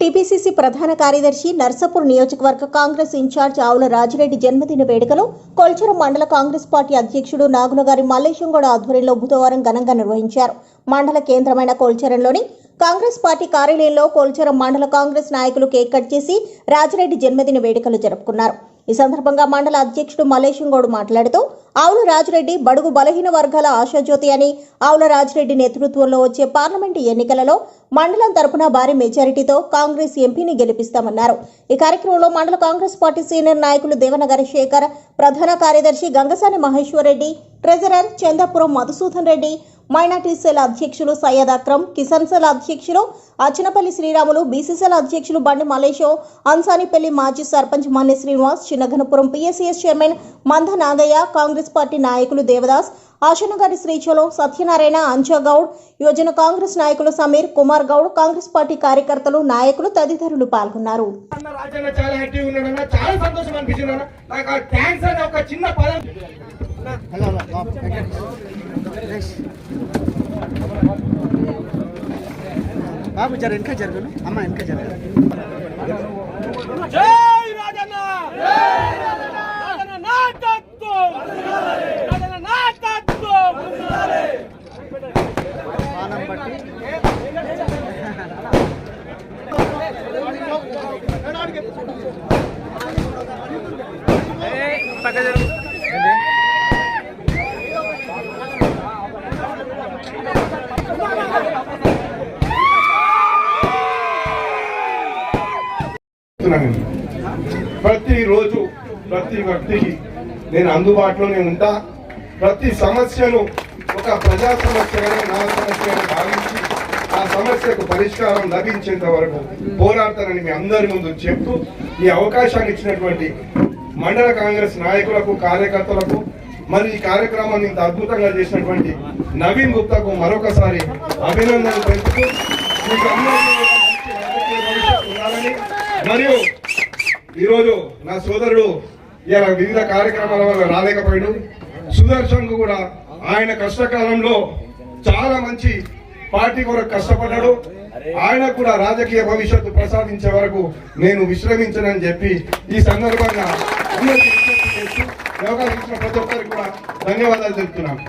TPCC ప్రధాన కార్యదర్శి నర్సాపూర్ నియోజకవర్గ కాంగ్రెస్ ఇన్ఛార్జ్ ఆవుల రాజిరెడ్డి జన్మదిన వేడుకలు కొల్చరం మండల కాంగ్రెస్ పార్టీ అధ్యక్షుడు నాగులగారి మల్లేశంగౌడ ఆధ్వర్యంలో బుధవారం ఘనంగా నిర్వహించారు. మండల కేంద్రమైన కోల్చరంలోని కాంగ్రెస్ పార్టీ కార్యాలయంలో కోల్చరం మండల కాంగ్రెస్ నాయకులు కేక్ కట్ చేసి రాజిరెడ్డి జన్మదిన వేడుకలు జరుపుకున్నారు. ఈ సందర్భంగా మండల అధ్యక్షుడు మల్లేశంగౌడ్ మాట్లాడుతూ ఆవుల రాజిరెడ్డి బడుగు బలహీన వర్గాల ఆశాజ్యోతి అని ఆవుల రాజిరెడ్డి నేతృత్వంలో వచ్చే పార్లమెంటు ఎన్నికలలో మండలం తరపున భారీ మెజారిటీతో కాంగ్రెస్ ఎంపీని గెలిపిస్తామన్నారు. ఈ కార్యక్రమంలో మండల కాంగ్రెస్ పార్టీ సీనియర్ నాయకులు దేవనగర శేఖర్ ప్రధాన కార్యదర్శి Gangasani Maheshwar Reddy treasurer Chandapuram Madhusudan Reddy minority cell అధ్యక్షులు సయ్యద్ అక్రమ్ కిసాన్ సెల్ అధ్యక్షులు అచ్చనపల్లి శ్రీరాములు బీసీసీఎల్ అధ్యక్షులు బండి మలేషో అన్సానిపల్లి మాజీ sarpanch Manne Srinivas Chinnaghanapuram PSCS chairman Manda Nagaiah Congress party నాయకులు దేవదాస్ ఆశనగారి శ్రీచలం సత్యనారాయణ అంచగౌడ్ యువజన కాంగ్రెస్ నాయకులు సమీర్ కుమార్ గౌడ్ కాంగ్రెస్ పార్టీ కార్యకర్తలు నాయకులు తదితరులు పాల్గొన్నారు. చాలా చాలా సంతోషం బాబు జర వెనక జరగను. అమ్మ వెనక జరగను. జై రాజన్న! రాజన్న నాయకత్వం! రాజన్న నాయకత్వం! పానం పట్టి. చేస్తున్నానండి ప్రతిరోజు ప్రతి వ్యక్తికి నేను అందుబాటులోనే ఉంటా. ప్రతి సమస్యను ఒక ప్రజా సమస్యగా నా సమస్యగా భావించి ఆ సమస్యకు పరిష్కారం లభించేంత వరకు పోరాడతానని మీ అందరి ముందు చెప్తూ ఈ అవకాశాన్ని ఇచ్చినటువంటి మండల కాంగ్రెస్ నాయకులకు కార్యకర్తలకు మరి ఈ కార్యక్రమాన్ని ఇంత అద్భుతంగా చేసినటువంటి నవీన్ గుప్తాకు మరొకసారి అభినందనలు తెలుపుతూ మీకు అందరికీ ఒక మంచి రాజకీయ భవిష్యత్తు ఉండాలని మరియు ఈరోజు నా సోదరుడు ఇలా వివిధ కార్యక్రమాల వల్ల రాలేకపోయాడు. సుదర్శన్కు కూడా ఆయన కష్టకాలంలో చాలా మంచి పార్టీ కొరకు కష్టపడ్డాడు. ఆయన కూడా రాజకీయ భవిష్యత్తు ప్రసాదించే వరకు నేను విశ్రమించనని చెప్పి ఈ సందర్భంగా అందరికీ విజ్ఞప్తి చేస్తూ అవకాశం ఇచ్చిన ప్రతి ఒక్కరికి కూడా ధన్యవాదాలు తెలుపుతున్నాను.